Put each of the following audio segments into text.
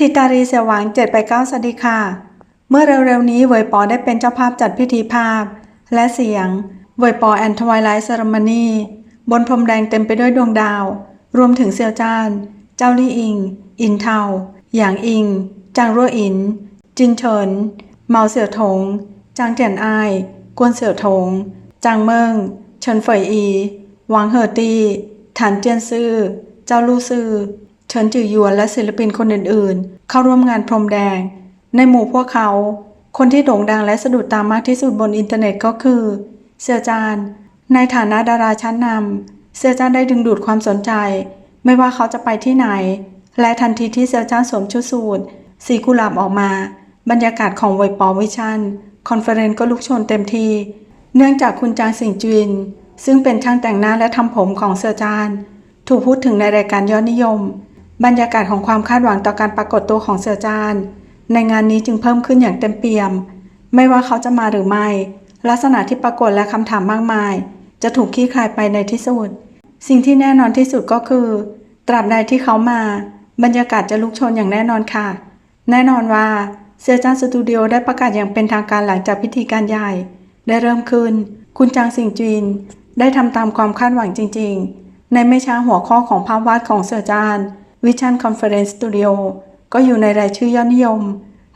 ทิตารีเสียหวัง7ไป9สวัสดีค่ะ เมื่อเร็วๆนี้เวยปอได้เป็นเจ้าภาพจัดพิธีภาพ และเสียงเวยปอแอนทวายไลท์เซรมนีบนพรมแดงเต็มไปด้วยดวงดาว รวมถึงเซียวจาน เจ้าลี่อิง อินเทาหยางอิง จางรั่วอิน จินเฉิน เมาเสี่ยวถง จางเจียนไอายกวนเสี่ยวถง จางเมิงเฉินเฟยอี หวังเหอตีฐานเจียนซื่อ เจ้าลู่ซื่อ เฉินจือยวนและศิลปินคนอื่นๆ เข้าร่วมงานพรมแดง ในหมู่พวกเขา คนที่โด่งดังและสะดุดตามากที่สุดบนอินเทอร์เน็ตก็คือเซียจาน ในฐานะดาราชั้นนำเซียจานได้ดึงดูดความสนใจ ไม่ว่าเขาจะไปที่ไหน และทันทีที่เซียจานสวมชุดสูทสีกุหลาบออกมา บรรยากาศของเวยปอวิชันคอนเฟอเรนซ์ก็ลุกโชนเต็มทีเนื่องจากคุณจางสิงจุนซึ่งเป็นช่างแต่งหน้าและทำผมของเซียจาน ถูกพูดถึงในรายการยอดนิยม บรรยากาศของความคาดหวังต่อการปรากฏตัวของเสือจาน ในงานนี้จึงเพิ่มขึ้นอย่างเต็มเปี่ยม ไม่ว่าเขาจะมาหรือไม่ ลักษณะที่ปรากฏและคำถามมากมาย จะถูกคลี่คลายไปในที่สุด สิ่งที่แน่นอนที่สุดก็คือ ตราบใดที่เขามา บรรยากาศจะลุกโชนอย่างแน่นอนค่ะ แน่นอนว่าเซียจานสตูดิโอได้ประกาศอย่างเป็นทางการหลังจากพิธีการใหญ่ ได้เริ่มขึ้น คุณจางสิงจิน ได้ทำตามความคาดหวังจริง ๆ ในไม่ช้าหัวข้อของภาพวาดของเสือจาน Vision Conference Studio ก็อยู่ในรายชื่อยอดนิยม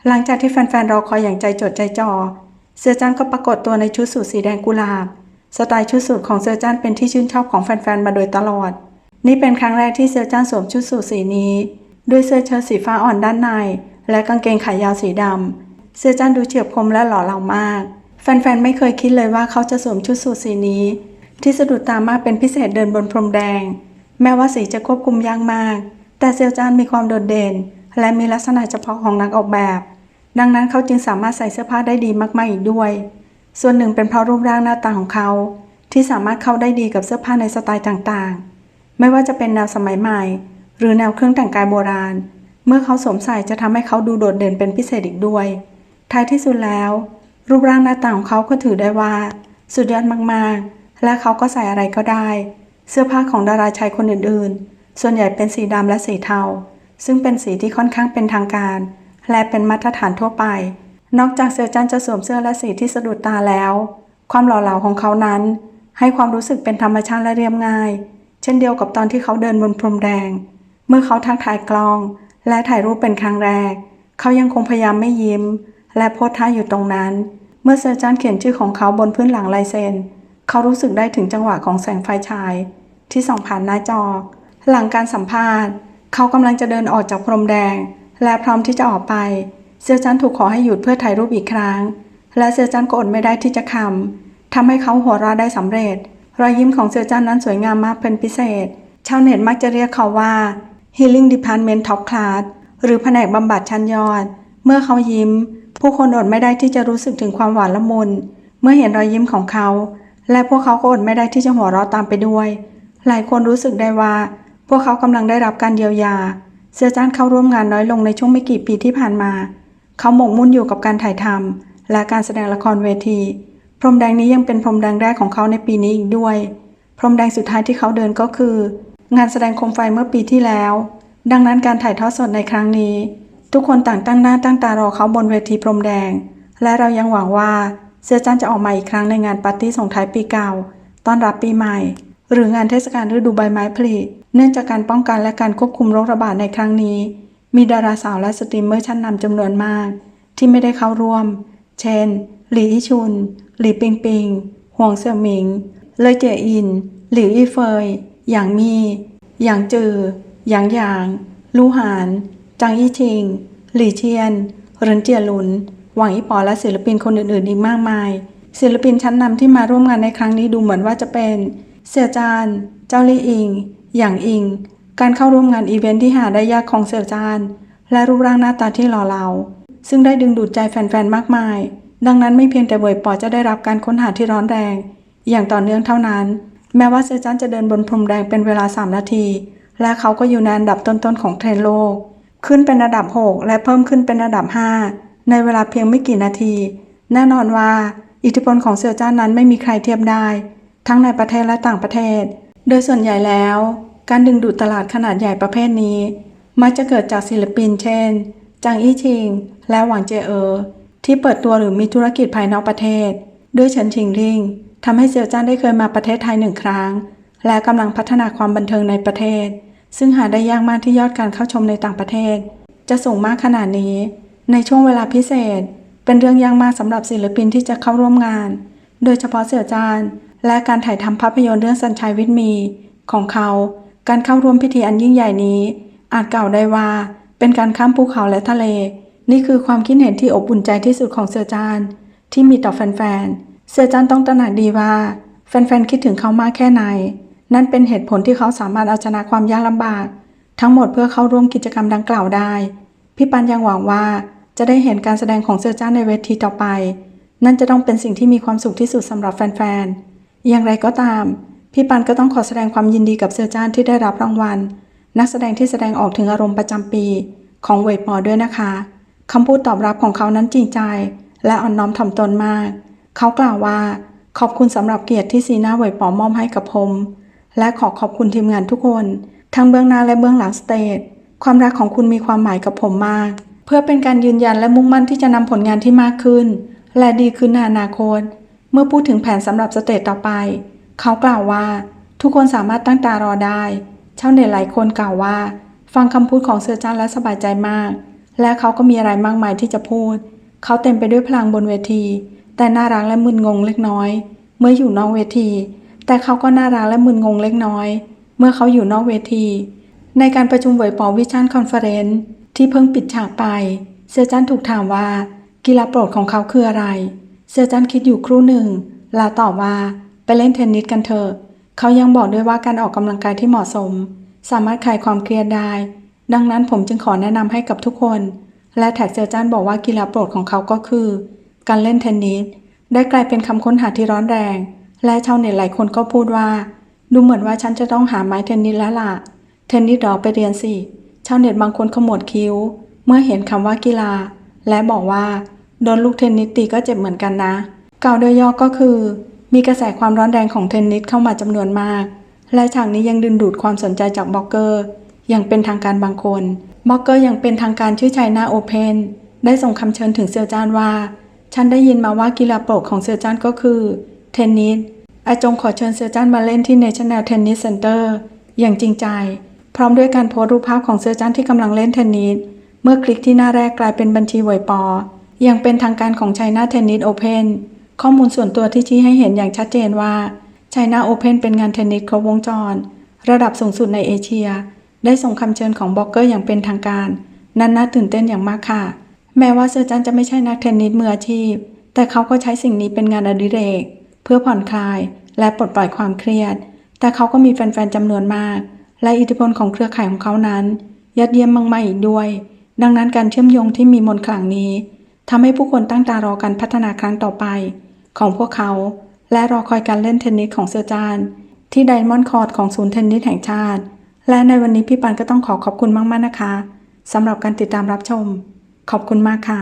หลังจากที่แฟนๆรอคอยอย่างใจจดใจจ่อเสือจันก็ปรากฏตัวในชุดสูทสีแดงกุหลาบ สไตล์ชุดสูทของเสือจันเป็นที่ชื่นชอบของแฟนๆมาโดยตลอด นี่เป็นครั้งแรกที่เสือจันสวมชุดสูทสีนี้ด้วยเสื้อเชิ้ตสีฟ้าอ่อนด้านใน และกางเกงขายาวสีดำเสือจันดูเฉียบคมและหล่อเหลามาก แฟนๆไม่เคยคิดเลยว่าเขาจะสวมชุดสูทสีนี้ ที่สะดุดตามากเป็นพิเศษเดินบนพรมแดง แม้ว่าสีจะควบคุมยากมาก แต่เซียวจานมีความโดดเด่น และมีลักษณะเฉพาะของนักออกแบบ ดังนั้นเขาจึงสามารถใส่เสื้อผ้าได้ดีมากๆอีกด้วย ส่วนหนึ่งเป็นเพราะรูปร่างหน้าตาของเขา ที่สามารถเข้าได้ดีกับเสื้อผ้าในสไตล์ต่างๆ ไม่ว่าจะเป็นแนวสมัยใหม่ หรือแนวเครื่องแต่งกายโบราณ เมื่อเขาสวมใส่จะทำให้เขาดูโดดเด่นเป็นพิเศษอีกด้วย ท้ายที่สุดแล้ว รูปร่างหน้าตาของเขาก็ถือได้ว่า สุดยอดมากๆ และเขาก็ใส่อะไรก็ได้ เสื้อผ้าของดาราชายคนอื่นๆ ส่วนใหญ่เป็นสีดำและสีเทา ซึ่งเป็นสีที่ค่อนข้างเป็นทางการ และเป็นมาตรฐานทั่วไป นอกจากเซลจันจะสวมเสื้อและสีที่สะดุดตาแล้ว ความหล่อเหลาของเขานั้น ให้ความรู้สึกเป็นธรรมชาติและเรียบง่าย เช่นเดียวกับตอนที่เขาเดินบนพรมแดง เมื่อเขาทักถ่ายกล้อง และถ่ายรูปเป็นครั้งแรก เขายังคงพยายามไม่ยิ้ม และโพสท่าอยู่ตรงนั้น เมื่อเซอร์จันเขียนชื่อของเขาบนพื้นหลังลายเซ็น เขารู้สึกได้ถึงจังหวะของแสงไฟฉาย ที่ส่องผ่านหน้าจอ หลังการสัมภาษณ์ เขากำลังจะเดินออกจากพรมแดง และพร้อมที่จะออกไป เซอร์จันถูกขอให้หยุดเพื่อถ่ายรูปอีกครั้ง และเซอร์จันก็อดไม่ได้ที่จะคำทำให้เขาหัวเราะได้สำเร็จ รอยยิ้มของเซอร์จันนั้นสวยงามมากเป็นพิเศษ ชาวเน็ตมักจะเรียกเขาว่า Healing Department Top Class หรือแผนกบำบัดชั้นยอด เมื่อเขายิ้ม ผู้คนอดไม่ได้ที่จะรู้สึกถึงความหวานละมุน เมื่อเห็นรอยยิ้มของเขา และพวกเขาก็อดไม่ได้ที่จะหัวเราะตามไปด้วย หลายคนรู้สึกได้ว่า วกเขากำลังได้รับการเยียวยา เสือจ้านเข้าร่วมงานน้อยลงในช่วงไม่กี่ปีที่ผ่านมา เขาหมกมุ่นอยู่กับการถ่ายทำและการแสดงละครเวที พรมแดงนี้ยังเป็นพรมแดงแรกของเขาในปีนี้อีกด้วย พรมแดงสุดท้ายที่เขาเดินก็คือ งานแสดงโคมไฟเมื่อปีที่แล้ว ดังนั้นการถ่ายทอดสดในครั้งนี้ ทุกคนต่างตั้งหน้าตั้งตารอเขาบนเวทีพรมแดง และเรายังหวังว่าเสือจันจะออกมาอีกครั้งในงานปาร์ตี้ส่งท้ายปีเก่า ต้อนรับปีใหม่ หรืองานเทศกาลฤดูใบไม้ผลิ เนื่องจากการป้องกันและการควบคุมโรคระบาดในครั้งนี้ มีดาราสาวและสตรีมเมอร์ชั้นนำจำนวนมาก ที่ไม่ได้เข้าร่วม เช่น หลีอีชุน หลีปิงปิง ห่วงเสี่ยวหมิง เลยเจยอิน หลิวอีเฟย หยางมี หยางจือ หยางหยาง ลู่หาน จางอี้ชิง หลี่เชียนเรินเจียหลุน หวังอีปอและศิลปินคนอื่นๆอีกมากมาย ศิลปินชั้นนำที่มาร่วมงานในครั้งนี้ดูเหมือนว่าจะเป็น เสี่ยจาน เจ้าลี่อิง หยางอิง การเข้าร่วมงานอีเวนท์ที่หาได้ยากของเสี่ยจาน และรูปร่างหน้าตาที่หล่อเหลาซึ่งได้ดึงดูดใจแฟนๆ มากมาย ดังนั้นไม่เพียงแต่เวยปอจะได้รับการค้นหาที่ร้อนแรง อย่างต่อเนื่องเท่านั้น แม้ว่าเซอร์จันจะเดินบนพรมแดงเป็นเวลา 3 นาที และเขาก็อยู่ในอันดับต้นๆ ของเทรนโลก ขึ้นเป็นระดับ 6 และเพิ่มขึ้นเป็นระดับ 5 ในเวลาเพียงไม่กี่นาที แน่นอนว่า อิทธิพลของเซอร์จันนั้นไม่มีใครเทียบได้ ทั้งในประเทศและต่างประเทศ โดยส่วนใหญ่แล้ว การดึงดูดตลาดขนาดใหญ่ประเภทนี้ มักจะเกิดจากศิลปิน เช่น จางอี้ชิง และหวังเจเออ ที่เปิดตัวหรือมีธุรกิจภายนอกประเทศ ด้วยเฉินชิงริงทำให้เซียวจ้านได้เคยมาประเทศไทยหนึ่งครั้ง และกำลังพัฒนาความบันเทิงในประเทศ ซึ่งหาได้ยากมากที่ยอดการเข้าชมในต่างประเทศ จะสูงมากขนาดนี้ ในช่วงเวลาพิเศษ เป็นเรื่องยากมากสำหรับศิลปินที่จะเข้าร่วมงาน โดยเฉพาะเสี่ยวจาน และการถ่ายทำภาพยนตร์เรื่องสัญชัยวิทมีของเขา การเข้าร่วมพิธีอันยิ่งใหญ่นี้ อาจกล่าวได้ว่า เป็นการข้ามภูเขาและทะเล นี่คือความคิดเห็นที่อบอุ่นใจที่สุดของเสี่ยวจานที่มีต่อแฟนๆ เสี่ยวจานต้องตระหนักดีว่า แฟนๆ คิดถึงเขามากแค่ไหน นั่นเป็นเหตุผลที่เขาสามารถเอาชนะความยากลำบาก ทั้งหมดเพื่อเข้าร่วมกิจกรรมดังกล่าวได้ พี่ปันยังหวังว่าจะได้เห็นการแสดงของเสี่ยวจ้านในเวทีต่อไป นั่นจะต้องเป็นสิ่งที่มีความสุขที่สุดสำหรับแฟนๆ อย่างไรก็ตาม พี่ปันก็ต้องขอแสดงความยินดีกับเสี่ยวจ้านที่ได้รับรางวัล นักแสดงที่แสดงออกถึงอารมณ์ประจำปี ของเวทปอด้วยนะคะคำพูดตอบรับของเขานั้นจริงใจ และอ่อนน้อมถ่อมตนมาก เขากล่าวว่า ขอบคุณสำหรับเกียรติที่ซีน่าเวทปอมอบให้กับผม และขอขอบคุณทีมงานทุกคน ทั้งเบื้องหน้าและเบื้องหลังสเตจความรักของคุณมีความหมายกับผมมาก เพื่อเป็นการยืนยันและมุ่งมั่นที่จะนำผลงานที่มากขึ้น และดีขึ้นในอนาคต เมื่อพูดถึงแผนสำหรับสเตจต่อไป เขากล่าวว่า ทุกคนสามารถตั้งตารอได้ชาวเน็ตหลายคนกล่าวว่า ฟังคำพูดของเสือจ้านและสบายใจมาก และเขาก็มีอะไรมากมายที่จะพูด เขาเต็มไปด้วยพลังบนเวที แต่น่ารักและมึนงงเล็กน้อย เมื่ออยู่นอกเวที แต่เขาก็น่ารักและมึนงงเล็กน้อย เมื่อเขาอยู่นอกเวที ในการประชุมเวยปอวิชั่นคอนเฟอเรนซ์ที่เพิ่งปิดฉากไป เซอร์จันถูกถามว่า กีฬาโปรดของเขาคืออะไร เซอร์จันคิดอยู่ครู่หนึ่ง ลาตอบว่าไปเล่นเทนนิสกันเถอะ เขายังบอกด้วยว่าการออกกำลังกายที่เหมาะสม สามารถคลายความเครียดได้ ดังนั้นผมจึงขอแนะนำให้กับทุกคน และแท็กเซอร์จันบอกว่ากีฬาโปรดของเขาก็คือ การเล่นเทนนิสได้กลายเป็นคำค้นหาที่ร้อนแรง และชาวเน็ตหลายคนก็พูดว่า ดูเหมือนว่าฉันจะต้องหาไม้เทนนิสแล้วล่ะ เทนนิสหรอไปเรียนสิชาวเน็ตบางคนขมวดคิ้ว เมื่อเห็นคำว่ากีฬา และบอกว่า โดนลูกเทนนิสตีก็เจ็บเหมือนกันนะกล่าวโดยย่อก็คือ มีกระแสความร้อนแรงของเทนนิสเข้ามาจำนวนมาก และฉากนี้ยังดึงดูดความสนใจจากบล็อกเกอร์ อย่างเป็นทางการบางคนบล็อกเกอร์อย่างเป็นทางการชื่อชัยนาโอเพนได้ส่งคำเชิญถึงเซียวจานว่า ฉันได้ยินมาว่ากีฬาโปรดของเซียวจานก็คือ เทนนิสอาจงขอเชิญเซียวจานมาเล่นที่ National Tennis Center อย่างจริงใจ พร้อมด้วยการโพสต์รูปภาพของเซียวจานที่กำลังเล่นเทนนิสเมื่อคลิกที่หน้าแรกกลายเป็นบัญชีหวยปอ อย่างเป็นทางการของ China Tennis Open ข้อมูลส่วนตัวที่ชี้ให้เห็นอย่างชัดเจนว่า China Open เป็นงานเทนนิสครบวงจร ระดับสูงสุดในเอเชีย ได้ส่งคำเชิญของบล็อกเกอร์อย่างเป็นทางการ นั้นน่าตื่นเต้นอย่างมากค่ะ แม้ว่าเซอร์จันจะไม่ใช่นักเทนนิสมืออาชีพ แต่เขาก็ใช้สิ่งนี้เป็นงานอดิเรก เพื่อผ่อนคลายและปลดปล่อยความเครียด แต่เขาก็มีแฟนๆจำนวนมาก และอิทธิพลของเครือข่ายของเขานั้นยอดเยียมมากๆอีกด้วย ดังนั้นการเชื่อมโยงที่มีมนขลังนี้ ทำให้ผู้คนตั้งตารอการพัฒนาครั้งต่อไป ของพวกเขา และรอคอยการเล่นเทนนิสของเซอร์จาน ที่ไดมอนด์คอร์ดของศูนย์เทนนิสแห่งชาติ และในวันนี้พี่ปันก็ต้องขอขอบคุณมากๆนะคะสำหรับการติดตามรับชม ขอบคุณมากค่ะ